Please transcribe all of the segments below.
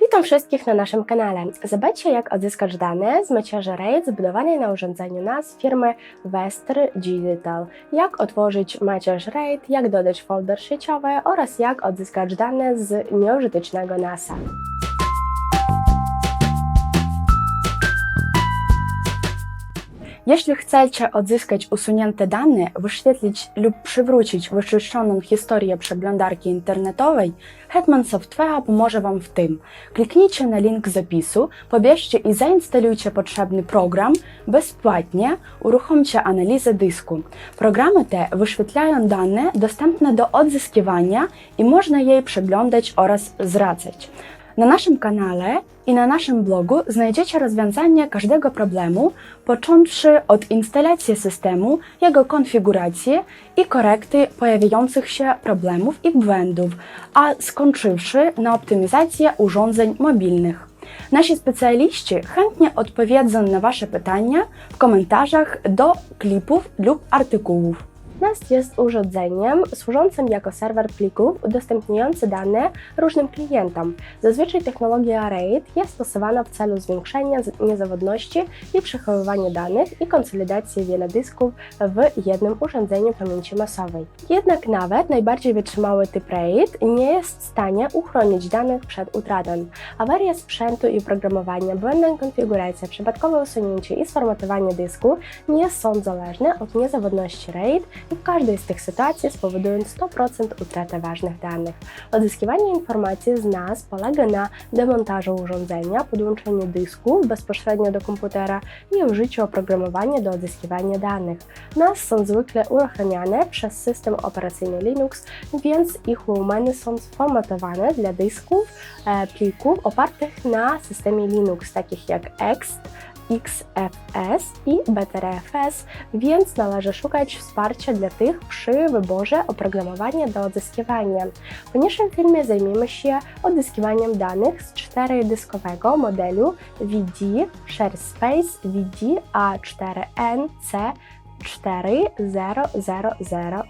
Witam wszystkich na naszym kanale. Zobaczcie jak odzyskać dane z macierzy RAID zbudowanej na urządzeniu NAS firmy Western Digital, jak otworzyć macierz RAID, jak dodać folder sieciowy oraz jak odzyskać dane z nieużytecznego NASa. Jeśli chcecie odzyskać usunięte dane, wyświetlić lub przywrócić wyczyszczoną historię przeglądarki internetowej, Hetman Software pomoże Wam w tym. Kliknijcie na link zapisu, pobierzcie i zainstalujcie potrzebny program bezpłatnie, uruchomcie analizę dysku. Programy te wyświetlają dane dostępne do odzyskiwania i można je przeglądać oraz zwracać. Na naszym kanale i na naszym blogu znajdziecie rozwiązanie każdego problemu, począwszy od instalacji systemu, jego konfiguracji i korekty pojawiających się problemów i błędów, a skończywszy na optymizacji urządzeń mobilnych. Nasi specjaliści chętnie odpowiedzą na Wasze pytania w komentarzach do klipów lub artykułów. NAS jest urządzeniem służącym jako serwer plików udostępniający dane różnym klientom. Zazwyczaj technologia RAID jest stosowana w celu zwiększenia niezawodności i przechowywania danych i konsolidacji wielu dysków w jednym urządzeniu pamięci masowej. Jednak nawet najbardziej wytrzymały typ RAID nie jest w stanie uchronić danych przed utratą. Awaria sprzętu i oprogramowania, błędna konfiguracja, przypadkowe usunięcie i sformatowanie dysku nie są zależne od niezawodności RAID w każdej z tych sytuacji spowodują 100% utratę ważnych danych. Odzyskiwanie informacji z NAS polega na demontażu urządzenia, podłączeniu dysku bezpośrednio do komputera i użyciu oprogramowania do odzyskiwania danych. NAS są zwykle uruchamiane przez system operacyjny Linux, więc ich umany są sformatowane dla dysków, e, plików opartych na systemie Linux, takich jak EXT, XFS i BTRFS, więc należy szukać wsparcia dla tych przy wyborze oprogramowania do odzyskiwania. W niniejszym filmie zajmiemy się odzyskiwaniem danych z 4-dyskowego modelu VD ShareSpace VD A4NC 40000.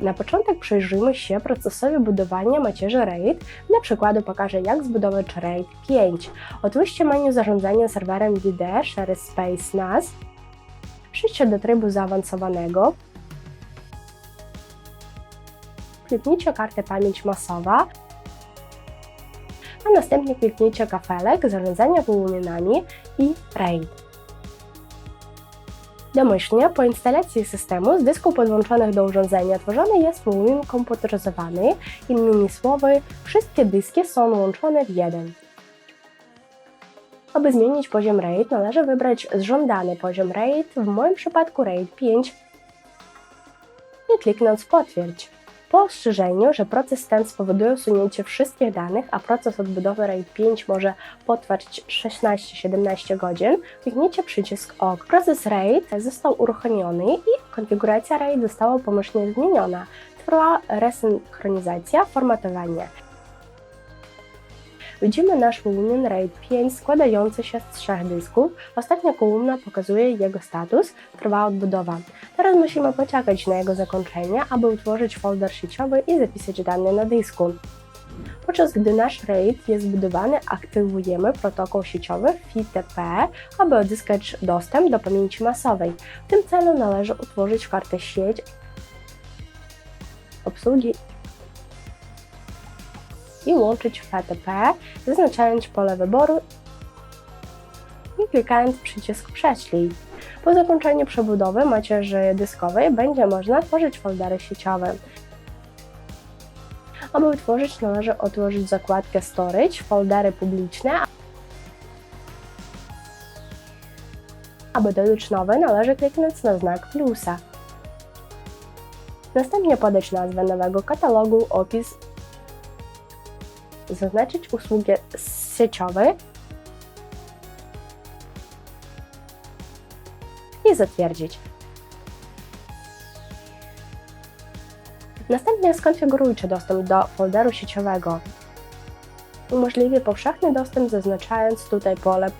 Na początek przyjrzymy się procesowi budowania macierzy RAID. Dla przykładu pokażę, jak zbudować RAID 5. Otwórzcie menu zarządzania serwerem VD ShareSpace NAS. Przejdźcie do trybu zaawansowanego. Kliknijcie kartę pamięć masowa, a następnie kliknijcie kafelek zarządzania wyłonieniami i RAID. Domyślnie po instalacji systemu z dysków podłączonych do urządzenia tworzony jest wolumin komputeryzowany, innymi słowy, wszystkie dyski są łączone w jeden. Aby zmienić poziom RAID należy wybrać żądany poziom RAID, w moim przypadku RAID 5 i kliknąć potwierdź. Po ostrzeżeniu, że proces ten spowoduje usunięcie wszystkich danych, a proces odbudowy RAID 5 może potrwać 16-17 godzin, kliknijcie przycisk OK. Proces RAID został uruchomiony i konfiguracja RAID została pomyślnie zmieniona. Trwa resynchronizacja, formatowanie. Widzimy nasz wolumin RAID 5 składający się z trzech dysków. Ostatnia kolumna pokazuje jego status, trwa odbudowa. Teraz musimy poczekać na jego zakończenie, aby utworzyć folder sieciowy i zapisać dane na dysku. Podczas gdy nasz RAID jest budowany, aktywujemy protokół sieciowy FTP, aby odzyskać dostęp do pamięci masowej. W tym celu należy utworzyć kartę sieć obsługi i łączyć FTP, zaznaczając pole wyboru i klikając przycisk Prześlij. Po zakończeniu przebudowy macierzy dyskowej będzie można tworzyć foldery sieciowe. Aby utworzyć należy otworzyć zakładkę Storage, foldery publiczne. Aby dodać nowe należy kliknąć na znak plusa. Następnie podać nazwę nowego katalogu, opis, zaznaczyć usługę sieciowe i zatwierdzić. Następnie skonfigurujcie dostęp do folderu sieciowego. Umożliwi powszechny dostęp zaznaczając tutaj pole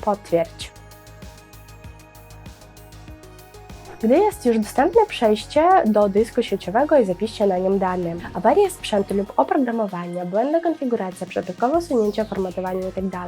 Potwierdź. Gdy jest już dostępne przejście do dysku sieciowego i zapiszcie na nim dane. Awarie sprzętu lub oprogramowania, błędna konfiguracja, przypadkowe usunięcie, formatowanie itd.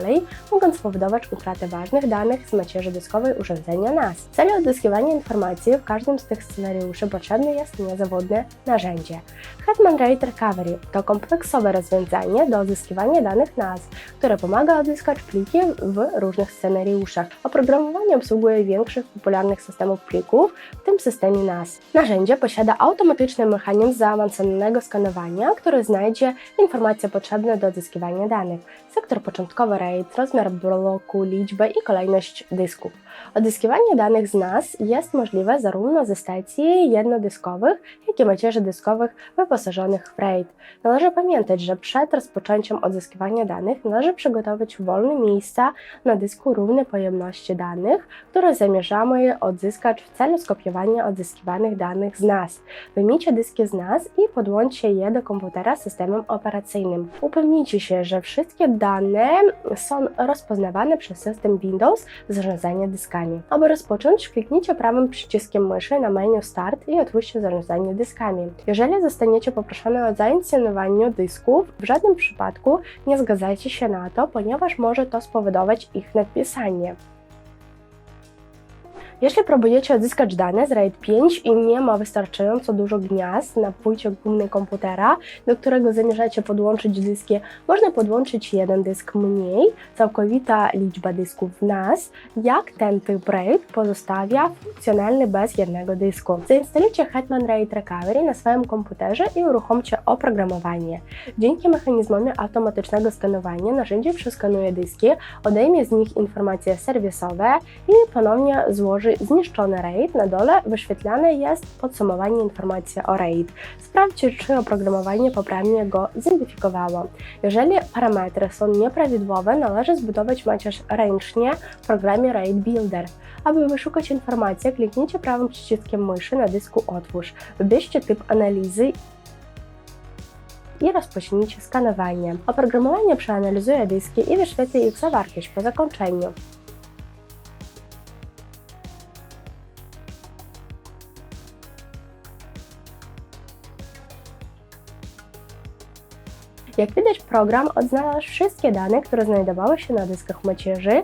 mogą spowodować utratę ważnych danych z macierzy dyskowej urządzenia NAS. W celu odzyskiwania informacji w każdym z tych scenariuszy potrzebne jest niezawodne narzędzie. Hetman RAID Recovery to kompleksowe rozwiązanie do odzyskiwania danych NAS, które pomaga odzyskać pliki w różnych scenariuszach. Oprogramowanie obsługuje większych popularnych systemów plików, w tym systemie NAS. Narzędzie posiada automatyczny mechanizm zaawansowanego skanowania, który znajdzie informacje potrzebne do odzyskiwania danych, sektor początkowy RAID, rozmiar bloku, liczbę i kolejność dysków. Odzyskiwanie danych z NAS jest możliwe zarówno ze stacji jednodyskowych, jak i macierzy dyskowych wyposażonych w RAID. Należy pamiętać, że przed rozpoczęciem odzyskiwania danych należy przygotować wolne miejsca na dysku równe pojemności danych, które zamierzamy odzyskać w celu skopiowania odzyskiwanych danych z NAS. Wyjmijcie dyski z NAS i podłączcie je do komputera z systemem operacyjnym. Upewnijcie się, że wszystkie dane są rozpoznawane przez system Windows zarządzania dyskami. Aby rozpocząć, kliknijcie prawym przyciskiem myszy na menu Start i otwórzcie zarządzanie dyskami. Jeżeli zostaniecie poproszone o zainicjowanie dysków, w żadnym przypadku nie zgadzajcie się na to, ponieważ może to spowodować ich nadpisanie. Jeśli próbujecie odzyskać dane z RAID 5 i nie ma wystarczająco dużo gniazd na płycie głównej komputera, do którego zamierzacie podłączyć dyski, można podłączyć jeden dysk mniej, całkowita liczba dysków w NAS, jak ten typ RAID pozostawia funkcjonalny bez jednego dysku. Zainstalujcie Hetman RAID Recovery na swoim komputerze i uruchomcie oprogramowanie. Dzięki mechanizmowi automatycznego skanowania narzędzie przeskanuje dyski, odejmie z nich informacje serwisowe i ponownie złoży zniszczony RAID. Na dole wyświetlane jest podsumowanie informacji o RAID. Sprawdźcie, czy oprogramowanie poprawnie go zidentyfikowało. Jeżeli parametry są nieprawidłowe, należy zbudować macierz ręcznie w programie RAID Builder. Aby wyszukać informacje, kliknijcie prawym przyciskiem myszy na dysku Otwórz. Wybierzcie typ analizy i rozpocznijcie skanowanie. Oprogramowanie przeanalizuje dyski i wyświetli ich zawartość po zakończeniu. Jak widać, program odnalazł wszystkie dane, które znajdowały się na dyskach macierzy.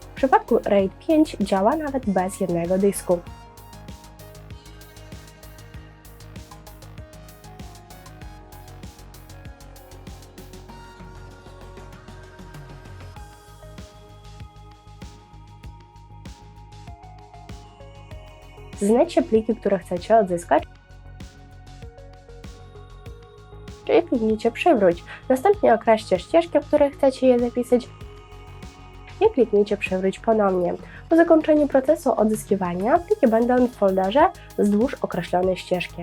W przypadku RAID 5 działa nawet bez jednego dysku. Znajdźcie pliki, które chcecie odzyskać i kliknijcie przywróć. Następnie określcie ścieżkę, w której chcecie je zapisać i kliknijcie przywróć ponownie. Po zakończeniu procesu odzyskiwania pliki będą w folderze wzdłuż określonej ścieżki.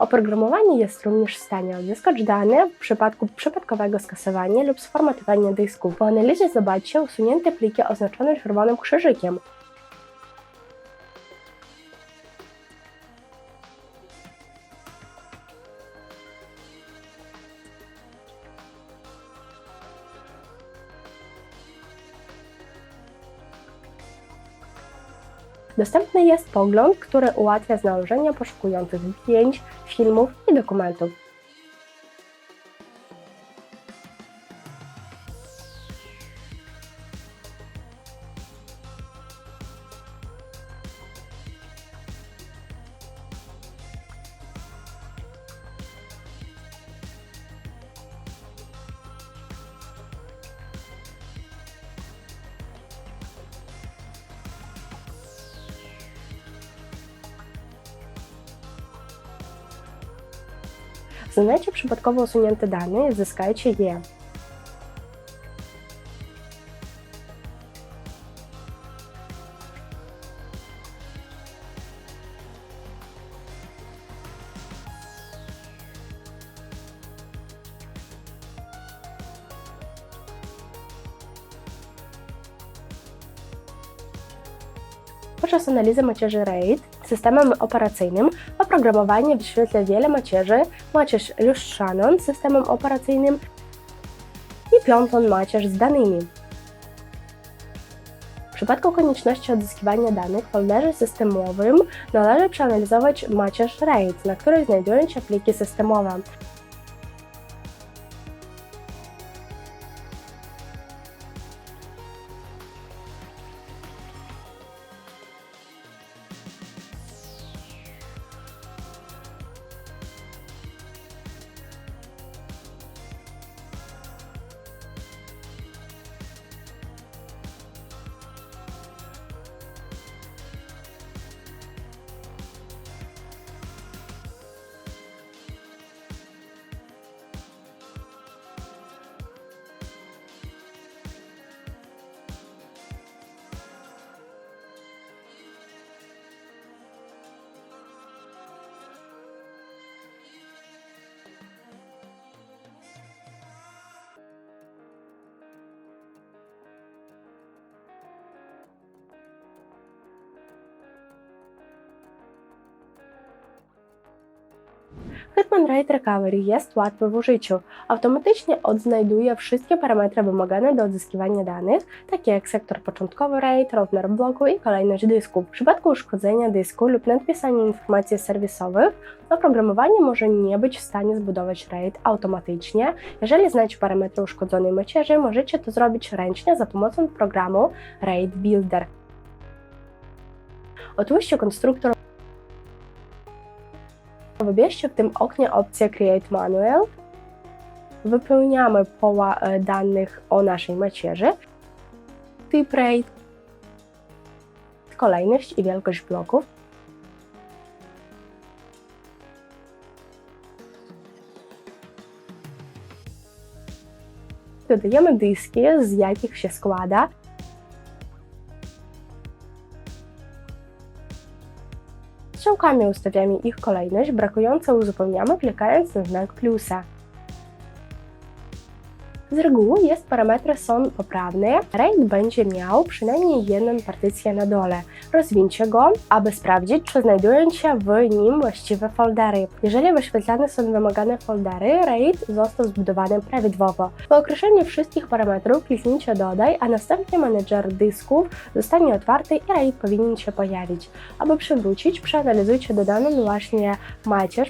Oprogramowanie jest również w stanie odzyskać dane w przypadku przypadkowego skasowania lub sformatowania dysków. Po analizie zobaczcie usunięte pliki oznaczone czerwonym krzyżykiem. Dostępny jest pogląd, który ułatwia znalezienie poszukujących zdjęć, filmów i dokumentów. Znajdźcie przypadkowo usunięte dane i zyskajcie je. Podczas analizy macierzy RAID systemem operacyjnym oprogramowanie wyświetla wiele macierzy, macierz lustrzaną systemem operacyjnym i piątą macierz z danymi. W przypadku konieczności odzyskiwania danych w folderze systemowym należy przeanalizować macierz RAID, na której znajdują się pliki systemowe. Hetman RAID Recovery jest łatwy w użyciu. Automatycznie odznajduje wszystkie parametry wymagane do odzyskiwania danych, takie jak sektor początkowy RAID, rozmiar bloku i kolejność dysku. W przypadku uszkodzenia dysku lub nadpisania informacji serwisowych, oprogramowanie może nie być w stanie zbudować RAID automatycznie. Jeżeli znacie parametry uszkodzonej macierzy, możecie to zrobić ręcznie za pomocą programu RAID Builder. Otwórzcie konstruktor Wybierzcie w tym oknie opcję Create Manual. Wypełniamy poła e, danych o naszej macierzy. Typ RAID, kolejność i wielkość bloków. Dodajemy dyski, z jakich się składa. Ustawiamy ich kolejność, brakujące uzupełniamy klikając na znak plusa. Z reguły jest parametry są poprawne. RAID będzie miał przynajmniej jedną partycję na dole. Rozwincie go, aby sprawdzić, czy znajdują się w nim właściwe foldery. Jeżeli wyświetlane są wymagane foldery, RAID został zbudowany prawidłowo. Po określeniu wszystkich parametrów kliknijcie Dodaj, a następnie menedżer dysków zostanie otwarty i RAID powinien się pojawić. Aby przywrócić, przeanalizujcie dodaną właśnie macierz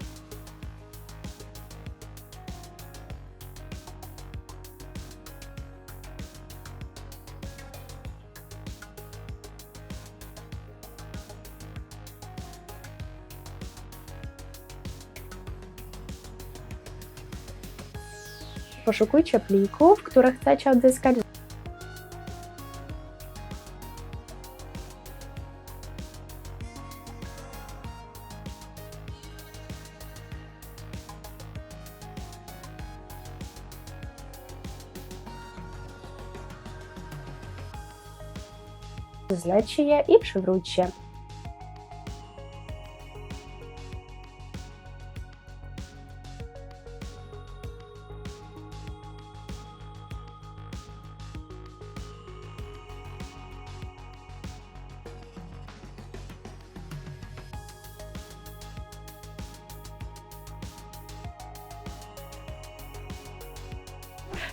Poszukujcie plików, które chcecie odzyskać. Znajdźcie je i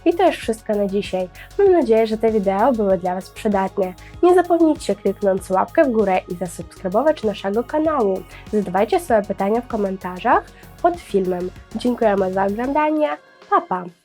I to już wszystko na dzisiaj. Mam nadzieję, że te wideo były dla Was przydatne. Nie zapomnijcie kliknąć łapkę w górę i zasubskrybować naszego kanału. Zadawajcie swoje pytania w komentarzach pod filmem. Dziękujemy za oglądanie. Pa, pa!